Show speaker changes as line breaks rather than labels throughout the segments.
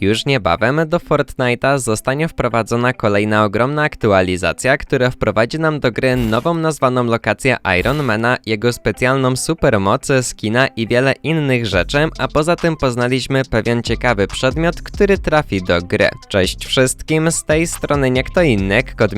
Już niebawem do Fortnite'a zostanie wprowadzona kolejna ogromna aktualizacja, która wprowadzi nam do gry nową nazwaną lokację Ironmana, jego specjalną supermoc, skina i wiele innych rzeczy, a poza tym poznaliśmy pewien ciekawy przedmiot, który trafi do gry. Cześć wszystkim, z tej strony nie kto inny, Kod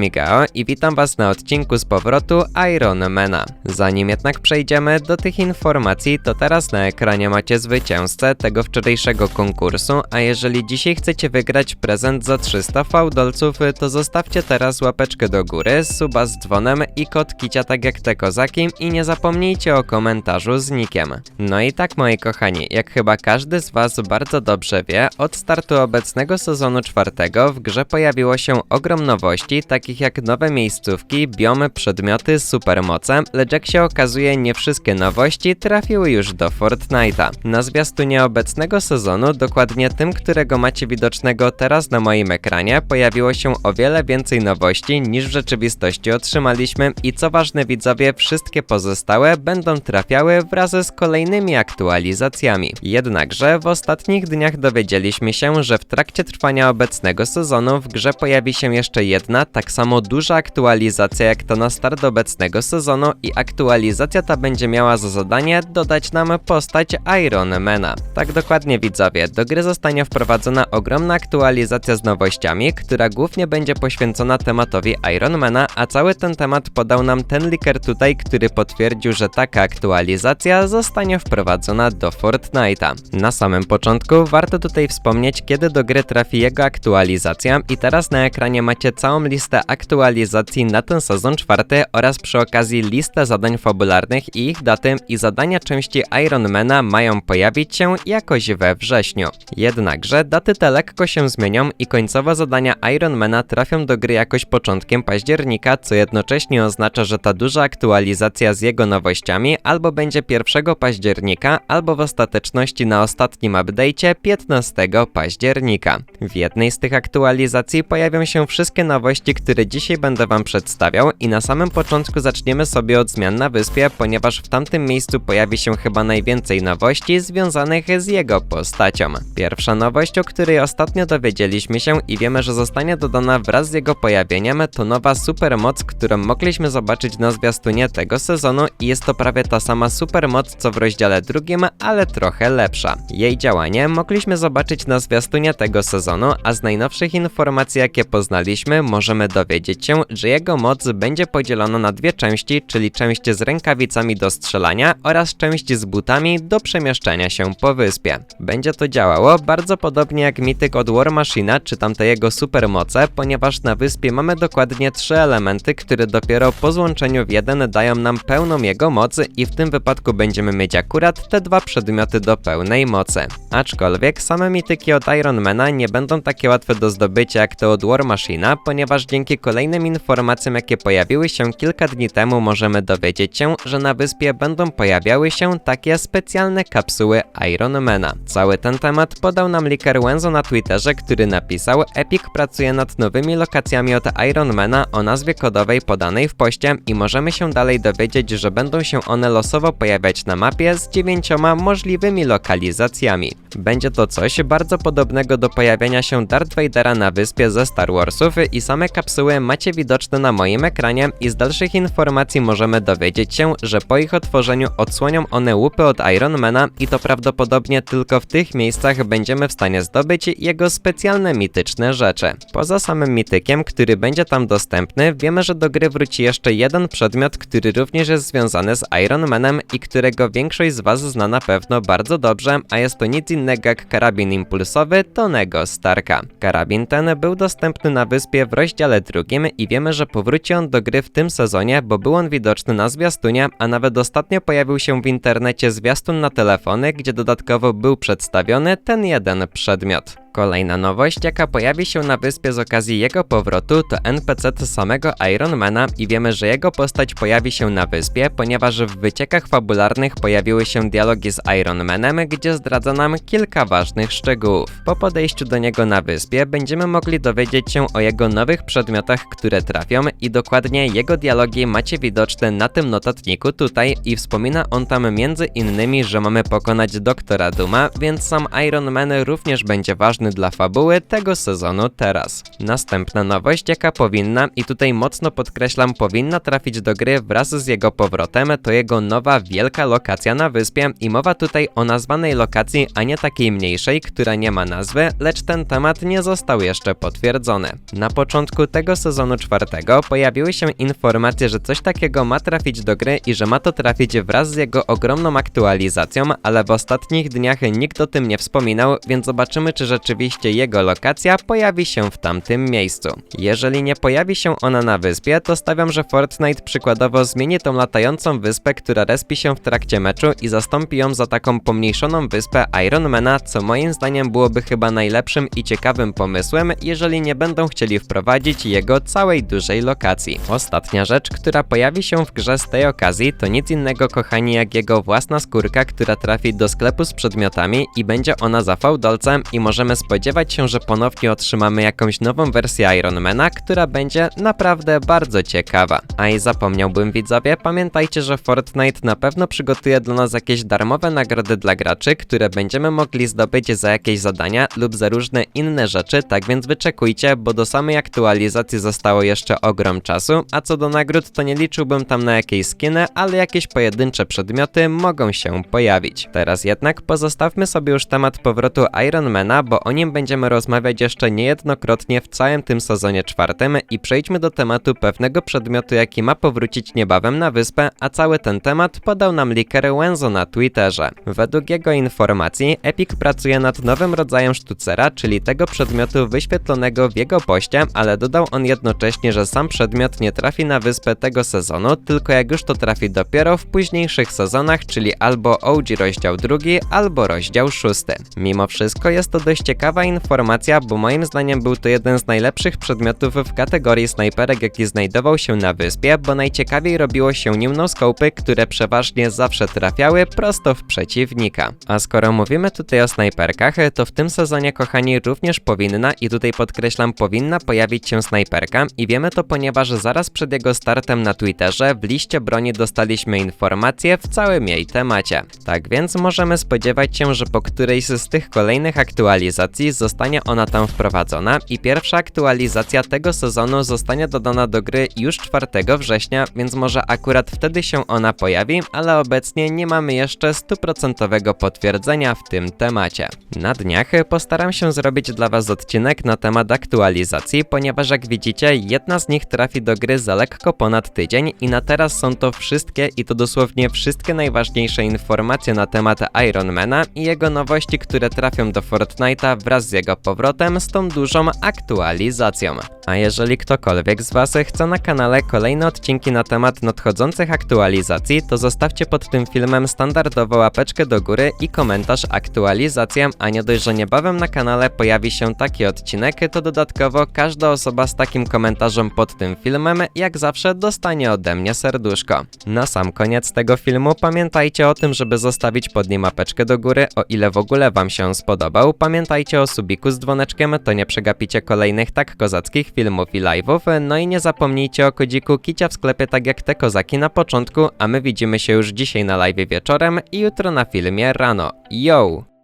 i witam was na odcinku z powrotu Ironmana. Zanim jednak przejdziemy do tych informacji, to teraz na ekranie macie zwycięzcę tego wczorajszego konkursu, a jeżeli dzisiaj chcecie wygrać prezent za 300 fałdolców, to zostawcie teraz łapeczkę do góry, suba z dzwonem i kod kicia tak jak te kozaki i nie zapomnijcie o komentarzu z nikiem. No i tak moi kochani, jak chyba każdy z was bardzo dobrze wie, od startu obecnego sezonu czwartego w grze pojawiło się ogrom nowości, takich jak nowe miejscówki, biomy, przedmioty, supermoce, lecz jak się okazuje nie wszystkie nowości trafiły już do Fortnite'a. Na zwiastunie obecnego sezonu, dokładnie tym, którego macie widocznego teraz na moim ekranie, pojawiło się o wiele więcej nowości niż w rzeczywistości otrzymaliśmy i co ważne widzowie, wszystkie pozostałe będą trafiały wraz z kolejnymi aktualizacjami. Jednakże w ostatnich dniach dowiedzieliśmy się, że w trakcie trwania obecnego sezonu w grze pojawi się jeszcze jedna, tak samo duża aktualizacja jak ta na start obecnego sezonu i aktualizacja ta będzie miała za zadanie dodać nam postać Ironmana. Tak dokładnie widzowie, do gry zostanie wprowadzona ogromna aktualizacja z nowościami, która głównie będzie poświęcona tematowi Ironmana, a cały ten temat podał nam ten liker tutaj, który potwierdził, że taka aktualizacja zostanie wprowadzona do Fortnite'a. Na samym początku warto tutaj wspomnieć, kiedy do gry trafi jego aktualizacja i teraz na ekranie macie całą listę aktualizacji na ten sezon czwarty oraz przy okazji listę zadań fabularnych i ich daty i zadania części Ironmana mają pojawić się jakoś we wrześniu. Jednakże daty te lekko się zmienią i końcowe zadania Ironmana trafią do gry jakoś początkiem października, co jednocześnie oznacza, że ta duża aktualizacja z jego nowościami albo będzie 1 października, albo w ostateczności na ostatnim update'cie 15 października. W jednej z tych aktualizacji pojawią się wszystkie nowości, które dzisiaj będę wam przedstawiał i na samym początku zaczniemy sobie od zmian na wyspie, ponieważ w tamtym miejscu pojawi się chyba najwięcej nowości związanych z jego postacią. Pierwsza nowość, o której ostatnio dowiedzieliśmy się i wiemy, że zostanie dodana wraz z jego pojawieniem, to nowa supermoc, którą mogliśmy zobaczyć na zwiastunie tego sezonu i jest to prawie ta sama supermoc co w rozdziale drugim, ale trochę lepsza. Jej działanie mogliśmy zobaczyć na zwiastunie tego sezonu, a z najnowszych informacji jakie poznaliśmy możemy dowiedzieć się, że jego moc będzie podzielona na dwie części, czyli część z rękawicami do strzelania oraz część z butami do przemieszczania się po wyspie. Będzie to działało bardzo podobnie jak mityk od War Machina, czy tamte jego supermoce, ponieważ na wyspie mamy dokładnie trzy elementy, które dopiero po złączeniu w jeden dają nam pełną jego moc i w tym wypadku będziemy mieć akurat te dwa przedmioty do pełnej mocy. Aczkolwiek same mityki od Ironmana nie będą takie łatwe do zdobycia jak te od War Machina, ponieważ dzięki kolejnym informacjom jakie pojawiły się kilka dni temu możemy dowiedzieć się, że na wyspie będą pojawiały się takie specjalne kapsuły Ironmana. Cały ten temat podał nam liker Wenzo na Twitterze, który napisał Epic pracuje nad nowymi lokacjami od Ironmana o nazwie kodowej podanej w poście i możemy się dalej dowiedzieć, że będą się one losowo pojawiać na mapie z dziewięcioma możliwymi lokalizacjami. Będzie to coś bardzo podobnego do pojawienia się Darth Vadera na wyspie ze Star Warsów i same kapsuły macie widoczne na moim ekranie i z dalszych informacji możemy dowiedzieć się, że po ich otworzeniu odsłonią one łupy od Ironmana i to prawdopodobnie tylko w tych miejscach będziemy w stanie zdobyć jego specjalne mityczne rzeczy. Poza samym mitykiem, który będzie tam dostępny, wiemy, że do gry wróci jeszcze jeden przedmiot, który również jest związany z Iron Manem i którego większość z Was zna na pewno bardzo dobrze, a jest to nic innego jak karabin impulsowy Tonego Starka. Karabin ten był dostępny na wyspie w rozdziale drugim i wiemy, że powróci on do gry w tym sezonie, bo był on widoczny na zwiastunie, a nawet ostatnio pojawił się w internecie zwiastun na telefony, gdzie dodatkowo był przedstawiony ten jeden przedmiot. Kolejna nowość, jaka pojawi się na wyspie z okazji jego powrotu, to NPC samego Ironmana i wiemy, że jego postać pojawi się na wyspie, ponieważ w wyciekach fabularnych pojawiły się dialogi z Ironmanem, gdzie zdradza nam kilka ważnych szczegółów. Po podejściu do niego na wyspie będziemy mogli dowiedzieć się o jego nowych przedmiotach, które trafią i dokładnie jego dialogi macie widoczne na tym notatniku tutaj i wspomina on tam między innymi, że mamy pokonać doktora Duma, więc sam Iron Man również również będzie ważny dla fabuły tego sezonu teraz. Następna nowość, jaka powinna, i tutaj mocno podkreślam, powinna trafić do gry wraz z jego powrotem, to jego nowa wielka lokacja na wyspie i mowa tutaj o nazwanej lokacji, a nie takiej mniejszej, która nie ma nazwy, lecz ten temat nie został jeszcze potwierdzony. Na początku tego sezonu czwartego pojawiły się informacje, że coś takiego ma trafić do gry i że ma to trafić wraz z jego ogromną aktualizacją, ale w ostatnich dniach nikt o tym nie wspominał, więc zobaczymy, czy rzeczywiście jego lokacja pojawi się w tamtym miejscu. Jeżeli nie pojawi się ona na wyspie, to stawiam, że Fortnite przykładowo zmieni tą latającą wyspę, która respi się w trakcie meczu i zastąpi ją za taką pomniejszoną wyspę Ironmana, co moim zdaniem byłoby chyba najlepszym i ciekawym pomysłem, jeżeli nie będą chcieli wprowadzić jego całej dużej lokacji. Ostatnia rzecz, która pojawi się w grze z tej okazji, to nic innego kochani jak jego własna skórka, która trafi do sklepu z przedmiotami i będzie ona za fałdolcem i możemy spodziewać się, że ponownie otrzymamy jakąś nową wersję Ironmana, która będzie naprawdę bardzo ciekawa. A i zapomniałbym widzowie, pamiętajcie, że Fortnite na pewno przygotuje dla nas jakieś darmowe nagrody dla graczy, które będziemy mogli zdobyć za jakieś zadania lub za różne inne rzeczy, tak więc wyczekujcie, bo do samej aktualizacji zostało jeszcze ogrom czasu, a co do nagród to nie liczyłbym tam na jakieś skiny, ale jakieś pojedyncze przedmioty mogą się pojawić. Teraz jednak pozostawmy sobie już temat powrotu Ironmana, bo o nim będziemy rozmawiać jeszcze niejednokrotnie w całym tym sezonie czwartym i przejdźmy do tematu pewnego przedmiotu, jaki ma powrócić niebawem na wyspę, a cały ten temat podał nam leaker Wenzo na Twitterze. Według jego informacji Epic pracuje nad nowym rodzajem sztucera, czyli tego przedmiotu wyświetlonego w jego poście, ale dodał on jednocześnie, że sam przedmiot nie trafi na wyspę tego sezonu, tylko jak już to trafi dopiero w późniejszych sezonach, czyli albo OG rozdział drugi, albo rozdział szósty. Mimo wszystko jest to dość ciekawa informacja, bo moim zdaniem był to jeden z najlepszych przedmiotów w kategorii snajperek, jaki znajdował się na wyspie, bo najciekawiej robiło się nim noskopy, które przeważnie zawsze trafiały prosto w przeciwnika. A skoro mówimy tutaj o snajperkach, to w tym sezonie, kochani, również powinna, i tutaj podkreślam, powinna pojawić się snajperka i wiemy to, ponieważ zaraz przed jego startem na Twitterze w liście broni dostaliśmy informacje w całym jej temacie. Tak więc możemy spodziewać się, że po którejś z tych kolejnych aktualizacji zostanie ona tam wprowadzona i pierwsza aktualizacja tego sezonu zostanie dodana do gry już 4 września, więc może akurat wtedy się ona pojawi, ale obecnie nie mamy jeszcze stuprocentowego potwierdzenia w tym temacie. Na dniach postaram się zrobić dla Was odcinek na temat aktualizacji, ponieważ jak widzicie, jedna z nich trafi do gry za lekko ponad tydzień i na teraz są to wszystkie i to dosłownie wszystkie najważniejsze informacje na temat Ironmana i jego nowości, które trafią do Fortnite'a wraz z jego powrotem z tą dużą aktualizacją. A jeżeli ktokolwiek z Was chce na kanale kolejne odcinki na temat nadchodzących aktualizacji, to zostawcie pod tym filmem standardowo łapeczkę do góry i komentarz aktualizację, a nie dość, że niebawem na kanale pojawi się taki odcinek, to dodatkowo każda osoba z takim komentarzem pod tym filmem, jak zawsze dostanie ode mnie serduszko. Na sam koniec tego filmu pamiętajcie o tym, żeby zostawić pod nim łapeczkę do góry, o ile w ogóle Wam się Pamiętajcie o subiku z dzwoneczkiem, to nie przegapicie kolejnych tak kozackich filmów i live'ów. No i nie zapomnijcie o kodziku Kicia w sklepie tak jak te kozaki na początku, a my widzimy się już dzisiaj na live wieczorem i jutro na filmie rano. Yo!